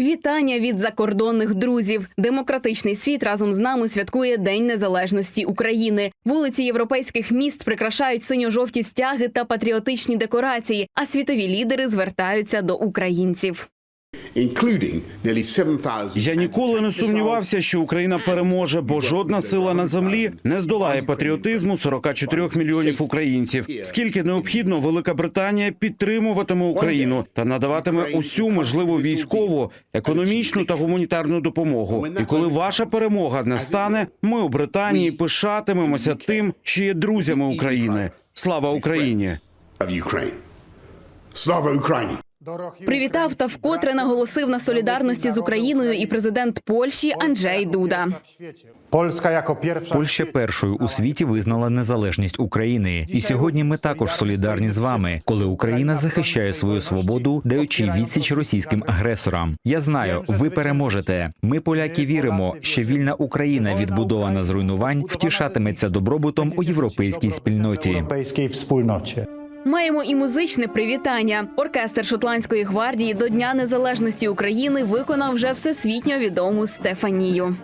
Вітання від закордонних друзів. Демократичний світ разом з нами святкує День Незалежності України. Вулиці європейських міст прикрашають синьо-жовті стяги та патріотичні декорації. А світові лідери звертаються до українців. Including nearly 7,000 Я ніколи не сумнівався, що Україна переможе, бо жодна сила на землі не здолає патріотизму 44 мільйонів українців. Скільки необхідно, Велика Британія підтримуватиме Україну та надаватиме усю можливу військову, економічну та гуманітарну допомогу. І коли ваша перемога настане, ми у Британії пишатимемося тим, що є друзями України. Слава Україні! of Ukraine. Привітав та вкотре наголосив на солідарності з Україною і президент Польщі Анджей Дуда. Jako pierwsza. Польща першою у світі визнала незалежність України, і сьогодні ми також солідарні з вами, коли Україна захищає свою свободу, даючи відсіч російським агресорам. Я знаю, ви переможете. Ми, поляки, віримо, що вільна Україна, відбудована з руйнувань, втішатиметься добробутом у європейській спільноті. Маємо і музичне привітання. Оркестр шотландської гвардії до Дня Незалежності України виконав вже всесвітньо відому Стефанію.